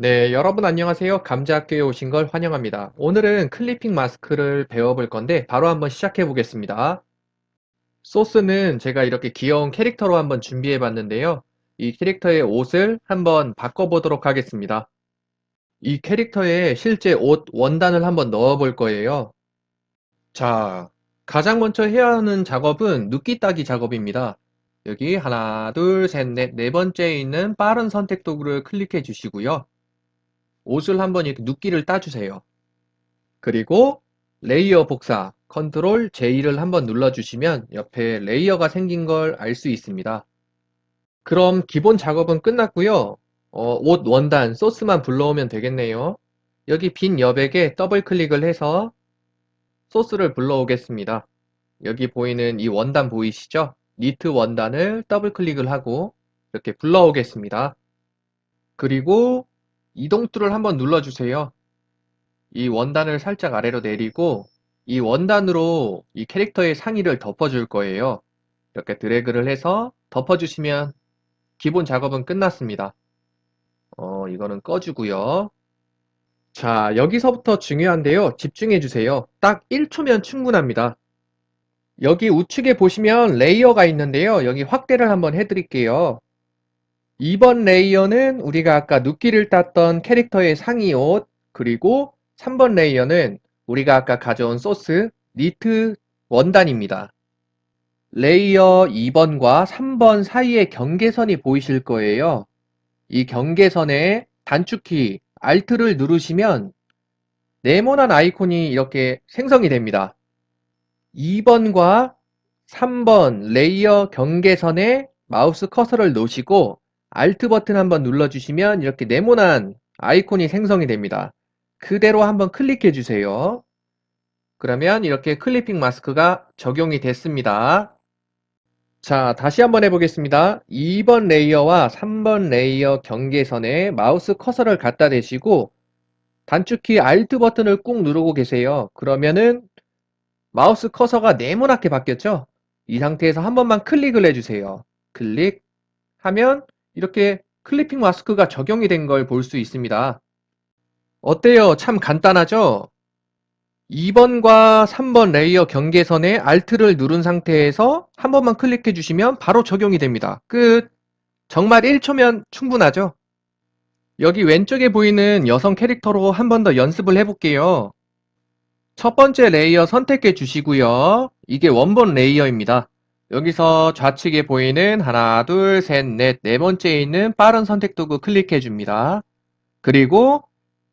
네, 여러분 안녕하세요. 감자학교에 오신 걸 환영합니다. 오늘은 클리핑 마스크를 배워볼 건데 바로 한번 시작해 보겠습니다. 소스는 제가 이렇게 귀여운 캐릭터로 한번 준비해 봤는데요. 이 캐릭터의 옷을 한번 바꿔보도록 하겠습니다. 이 캐릭터에 실제 옷 원단을 한번 넣어 볼 거예요. 자, 가장 먼저 해야 하는 작업은 눕기 따기 작업입니다. 여기 하나, 둘, 셋, 넷, 네 번째에 있는 빠른 선택 도구를 클릭해 주시고요. 옷을 한번 이렇게 눕기를 따주세요. 그리고 레이어 복사, 컨트롤 J를 한번 눌러주시면 옆에 레이어가 생긴 걸 알 수 있습니다. 그럼 기본 작업은 끝났고요. 어, 옷 원단, 소스만 불러오면 되겠네요. 여기 빈 여백에 더블 클릭을 해서 소스를 불러오겠습니다. 여기 보이는 이 원단 보이시죠? 니트 원단을 더블 클릭을 하고 이렇게 불러오겠습니다. 그리고 이동 툴을 한번 눌러주세요. 이 원단을 살짝 아래로 내리고 이 원단으로 이 캐릭터의 상의를 덮어줄 거예요. 이렇게 드래그를 해서 덮어주시면 기본 작업은 끝났습니다. 어, 이거는 꺼주고요. 자, 여기서부터 중요한데요. 집중해 주세요. 딱 1초면 충분합니다. 여기 우측에 보시면 레이어가 있는데요. 여기 확대를 한번 해드릴게요. 2번 레이어는 우리가 아까 눕기를 땄던 캐릭터의 상의 옷, 그리고 3번 레이어는 우리가 아까 가져온 소스, 니트 원단입니다. 레이어 2번과 3번 사이의 경계선이 보이실 거예요. 이 경계선에 단축키 Alt를 누르시면 네모난 아이콘이 이렇게 생성이 됩니다. 2번과 3번 레이어 경계선에 마우스 커서를 놓으시고 Alt 버튼 한번 눌러주시면 이렇게 네모난 아이콘이 생성이 됩니다. 그대로 한번 클릭해 주세요. 그러면 이렇게 클리핑 마스크가 적용이 됐습니다. 자, 다시 한번 해보겠습니다. 2번 레이어와 3번 레이어 경계선에 마우스 커서를 갖다 대시고 단축키 Alt 버튼을 꾹 누르고 계세요. 그러면은 마우스 커서가 네모나게 바뀌었죠? 이 상태에서 한 번만 클릭을 해주세요. 클릭 하면 이렇게 클리핑 마스크가 적용이 된 걸 볼 수 있습니다. 어때요? 참 간단하죠? 2번과 3번 레이어 경계선에 Alt를 누른 상태에서 한 번만 클릭해 주시면 바로 적용이 됩니다. 끝! 정말 1초면 충분하죠? 여기 왼쪽에 보이는 여성 캐릭터로 한 번 더 연습을 해볼게요. 첫 번째 레이어 선택해 주시고요. 이게 원본 레이어입니다. 여기서 좌측에 보이는 하나, 둘, 셋, 넷, 네 번째에 있는 빠른 선택 도구 클릭해 줍니다. 그리고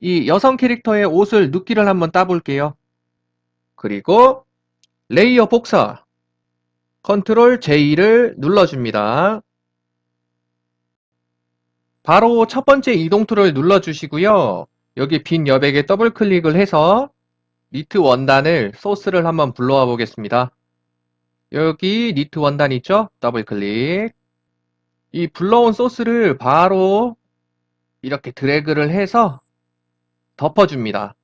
이 여성 캐릭터의 옷을 눕기를 한번 따볼게요. 그리고 레이어 복사 컨트롤 J를 눌러줍니다. 바로 첫 번째 이동 툴을 눌러주시고요. 여기 빈 여백에 더블 클릭을 해서 니트 원단을 소스를 한번 불러와 보겠습니다. 여기 니트 원단 있죠? 더블 클릭. 이 불러온 소스를 바로 이렇게 드래그를 해서 덮어줍니다.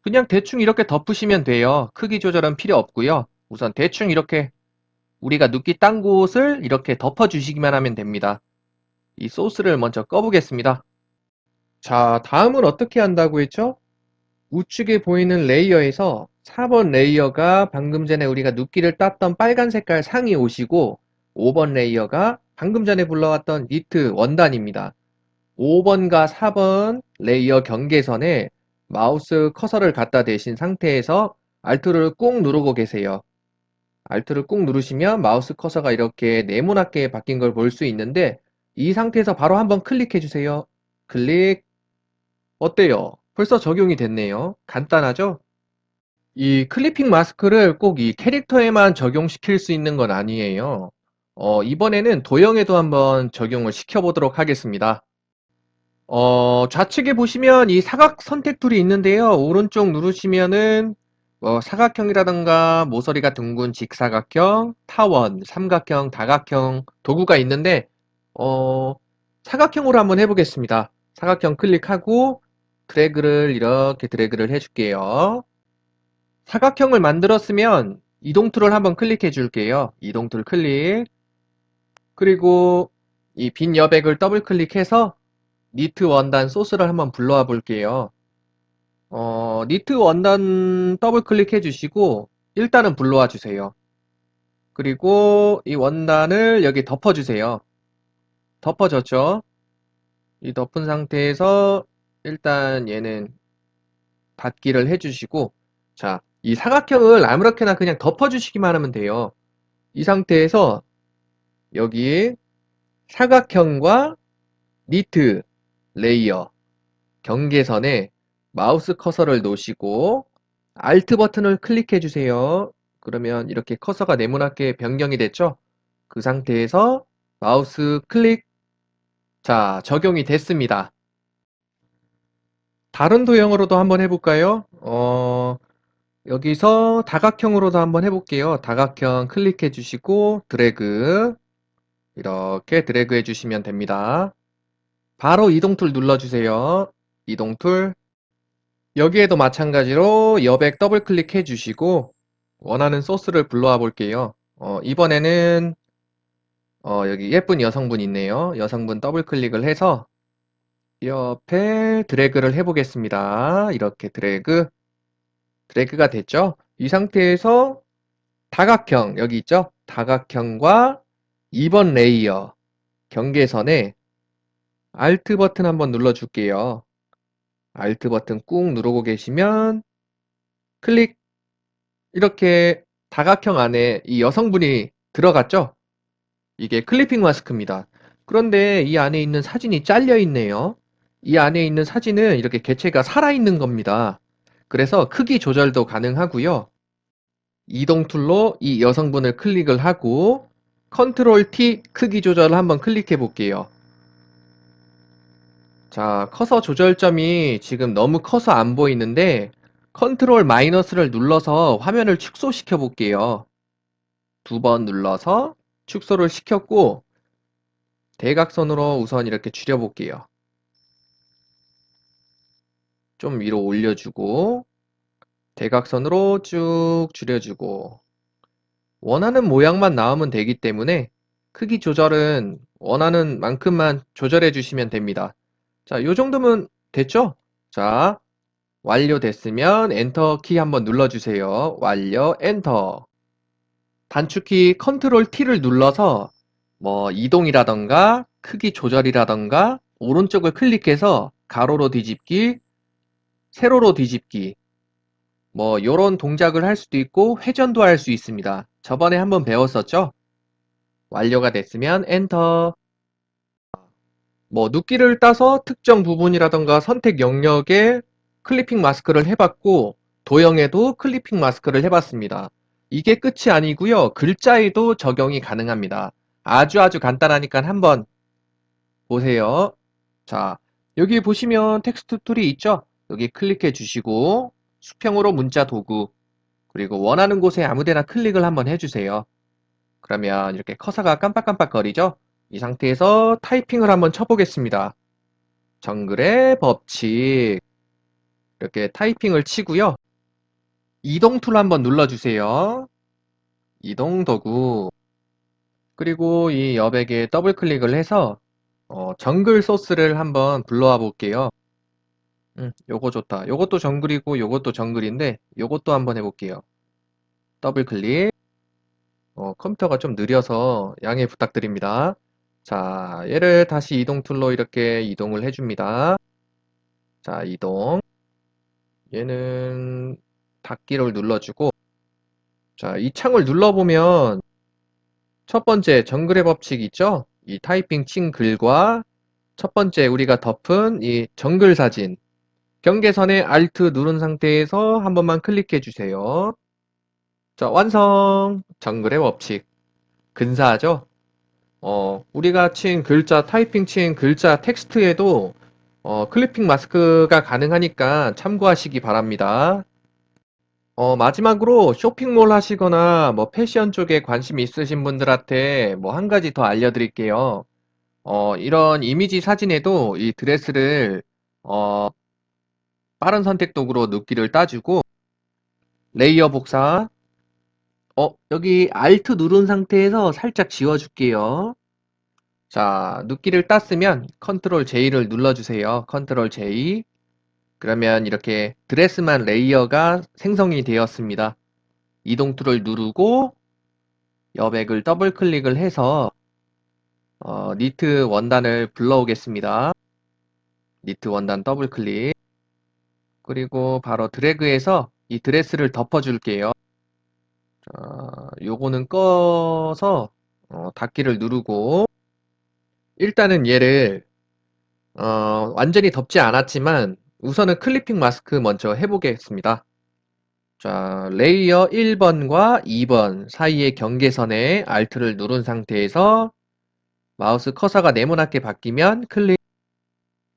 그냥 대충 이렇게 덮으시면 돼요. 크기 조절은 필요 없고요. 우선 대충 이렇게 우리가 눕기 딴 곳을 이렇게 덮어주시기만 하면 됩니다. 이 소스를 먼저 꺼보겠습니다. 자, 다음은 어떻게 한다고 했죠? 우측에 보이는 레이어에서 4번 레이어가 방금 전에 우리가 눕기를 땄던 빨간 색깔 상의 옷이고 5번 레이어가 방금 전에 불러왔던 니트 원단입니다. 5번과 4번 레이어 경계선에 마우스 커서를 갖다 대신 상태에서 Alt를 꾹 누르고 계세요. Alt를 꾹 누르시면 마우스 커서가 이렇게 네모나게 바뀐 걸 볼 수 있는데 이 상태에서 바로 한번 클릭해 주세요. 클릭. 어때요? 벌써 적용이 됐네요. 간단하죠? 이 클리핑 마스크를 꼭 이 캐릭터에만 적용시킬 수 있는 건 아니에요. 어, 이번에는 도형에도 한번 적용을 시켜보도록 하겠습니다. 어, 좌측에 보시면 이 사각 선택 툴이 있는데요. 오른쪽 누르시면은 뭐 사각형이라든가 모서리가 둥근 직사각형, 타원, 삼각형, 다각형 도구가 있는데 어, 사각형으로 한번 해보겠습니다. 사각형 클릭하고 드래그를 이렇게 드래그를 해줄게요. 사각형을 만들었으면 이동 툴을 한번 클릭해 줄게요. 이동 툴 클릭. 그리고 이 빈 여백을 더블 클릭해서 니트 원단 소스를 한번 불러와 볼게요. 어, 니트 원단 더블 클릭해 주시고 일단은 불러와 주세요. 그리고 이 원단을 여기 덮어 주세요. 덮어졌죠? 이 덮은 상태에서 일단 얘는 닫기를 해주시고 자, 이 사각형을 아무렇게나 그냥 덮어주시기만 하면 돼요. 이 상태에서 여기 사각형과 니트 레이어 경계선에 마우스 커서를 놓으시고 Alt 버튼을 클릭해 주세요. 그러면 이렇게 커서가 네모나게 변경이 됐죠? 그 상태에서 마우스 클릭 자, 적용이 됐습니다. 다른 도형으로도 한번 해볼까요? 어, 여기서 다각형으로도 한번 해볼게요. 다각형 클릭해 주시고 드래그 이렇게 드래그 해주시면 됩니다. 바로 이동 툴 눌러주세요. 이동 툴 여기에도 마찬가지로 여백 더블 클릭해 주시고 원하는 소스를 불러와 볼게요. 어, 이번에는 어, 여기 예쁜 여성분 있네요. 여성분 더블 클릭을 해서 옆에 드래그를 해보겠습니다. 이렇게 드래그 드래그가 됐죠? 이 상태에서 다각형 여기 있죠? 다각형과 2번 레이어 경계선에 Alt 버튼 한번 눌러줄게요. Alt 버튼 꾹 누르고 계시면 클릭 이렇게 다각형 안에 이 여성분이 들어갔죠? 이게 클리핑 마스크입니다. 그런데 이 안에 있는 사진이 잘려 있네요. 이 안에 있는 사진은 이렇게 개체가 살아있는 겁니다. 그래서 크기 조절도 가능하고요. 이동 툴로 이 여성분을 클릭을 하고 컨트롤 T 크기 조절을 한번 클릭해 볼게요. 자, 커서 조절점이 지금 너무 커서 안 보이는데 컨트롤 마이너스를 눌러서 화면을 축소시켜 볼게요. 두 번 눌러서 축소를 시켰고 대각선으로 우선 이렇게 줄여 볼게요. 좀 위로 올려주고 대각선으로 쭉 줄여주고 원하는 모양만 나오면 되기 때문에 크기 조절은 원하는 만큼만 조절해 주시면 됩니다. 자, 요 정도면 됐죠? 자, 완료됐으면 엔터 키 한번 눌러주세요. 완료, 엔터. 단축키 컨트롤 T를 눌러서 뭐 이동이라던가 크기 조절이라던가 오른쪽을 클릭해서 가로로 뒤집기, 세로로 뒤집기 뭐 요런 동작을 할 수도 있고 회전도 할 수 있습니다. 저번에 한번 배웠었죠? 완료가 됐으면 엔터 뭐 눕기를 따서 특정 부분이라던가 선택 영역에 클리핑 마스크를 해봤고 도형에도 클리핑 마스크를 해봤습니다. 이게 끝이 아니고요. 글자에도 적용이 가능합니다. 아주 아주 간단하니까 한번 보세요. 자, 여기 보시면 텍스트 툴이 있죠? 여기 클릭해 주시고 수평으로 문자 도구 그리고 원하는 곳에 아무데나 클릭을 한번 해주세요. 그러면 이렇게 커서가 깜빡깜빡 거리죠? 이 상태에서 타이핑을 한번 쳐보겠습니다. 정글의 법칙 이렇게 타이핑을 치고요. 이동 툴 한번 눌러주세요. 이동 도구 그리고 이 여백에 더블 클릭을 해서 어, 정글 소스를 한번 불러와 볼게요. 음, 요거 좋다. 요것도 정글이고 요것도 정글인데 요것도 한번 해볼게요. 더블 클릭 어, 컴퓨터가 좀 느려서 양해 부탁드립니다. 자, 얘를 다시 이동 툴로 이렇게 이동을 해줍니다. 자, 이동. 얘는 닫기를 눌러주고 자, 이 창을 눌러보면 첫 번째 정글의 법칙 있죠? 이 타이핑 친 글과 첫 번째 우리가 덮은 이 정글 사진 경계선에 Alt 누른 상태에서 한 번만 클릭해 주세요. 자, 완성! 정글의 법칙. 근사하죠? 어, 우리가 친 글자, 타이핑 친 글자 텍스트에도 어, 클리핑 마스크가 가능하니까 참고하시기 바랍니다. 어, 마지막으로 쇼핑몰 하시거나 뭐 패션 쪽에 관심 있으신 분들한테 뭐 한 가지 더 알려드릴게요. 어, 이런 이미지 사진에도 이 드레스를 어, 빠른 선택 도구로 눕기를 따주고 레이어 복사 어, 여기 Alt 누른 상태에서 살짝 지워줄게요. 자, 눕기를 땄으면 컨트롤 J를 눌러주세요. 컨트롤 J. 그러면 이렇게 드레스만 레이어가 생성이 되었습니다. 이동 툴을 누르고 여백을 더블 클릭을 해서 어, 니트 원단을 불러오겠습니다. 니트 원단 더블 클릭. 그리고 바로 드래그해서 이 드레스를 덮어줄게요. 자, 요거는 꺼서 어, 닫기를 누르고 일단은 얘를 어, 완전히 덮지 않았지만 우선은 클리핑 마스크 먼저 해보겠습니다. 자, 레이어 1번과 2번 사이의 경계선에 Alt를 누른 상태에서 마우스 커서가 네모나게 바뀌면 클릭.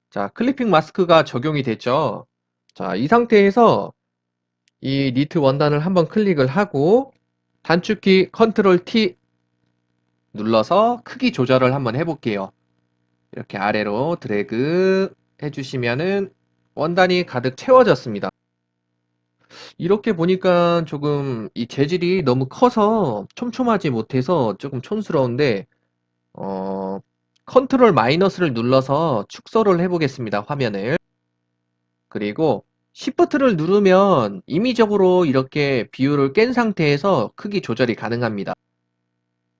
자, 클리핑 마스크가 적용이 됐죠. 자, 이 상태에서 이 니트 원단을 한번 클릭을 하고 단축키 컨트롤 T 눌러서 크기 조절을 한번 해볼게요. 이렇게 아래로 드래그 해주시면은 원단이 가득 채워졌습니다. 이렇게 보니까 조금 이 재질이 너무 커서 촘촘하지 못해서 조금 촌스러운데 어, 컨트롤 마이너스를 눌러서 축소를 해보겠습니다. 화면을. 그리고 Shift를 누르면 임의적으로 이렇게 비율을 깬 상태에서 크기 조절이 가능합니다.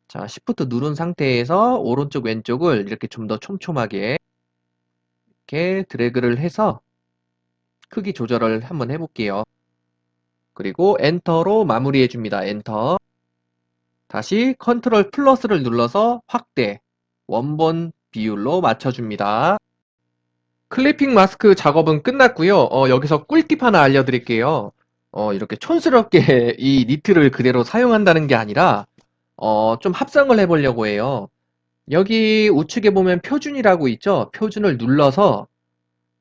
자, Shift 누른 상태에서 오른쪽 왼쪽을 이렇게 좀 더 촘촘하게 이렇게 드래그를 해서 크기 조절을 한번 해볼게요. 그리고 엔터로 마무리해 줍니다. 엔터. 다시 컨트롤 플러스를 눌러서 확대, 원본 비율로 맞춰줍니다. 클리핑 마스크 작업은 끝났고요. 어, 여기서 꿀팁 하나 알려드릴게요. 어, 이렇게 촌스럽게 이 니트를 그대로 사용한다는 게 아니라 어, 좀 합성을 해보려고 해요. 여기 우측에 보면 표준이라고 있죠? 표준을 눌러서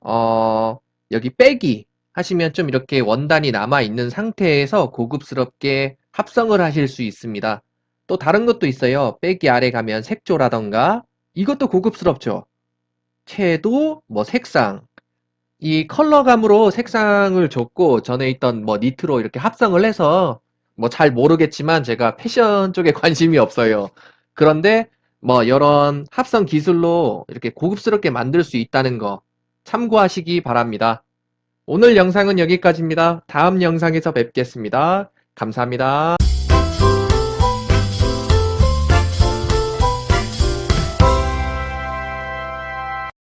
어, 여기 빼기 하시면 좀 이렇게 원단이 남아 있는 상태에서 고급스럽게 합성을 하실 수 있습니다. 또 다른 것도 있어요. 빼기 아래 가면 색조라던가 이것도 고급스럽죠. 채도, 뭐 색상 이 컬러감으로 색상을 줬고 전에 있던 뭐 니트로 이렇게 합성을 해서 뭐 잘 모르겠지만 제가 패션 쪽에 관심이 없어요. 그런데 뭐 이런 합성 기술로 이렇게 고급스럽게 만들 수 있다는 거 참고하시기 바랍니다. 오늘 영상은 여기까지입니다. 다음 영상에서 뵙겠습니다. 감사합니다.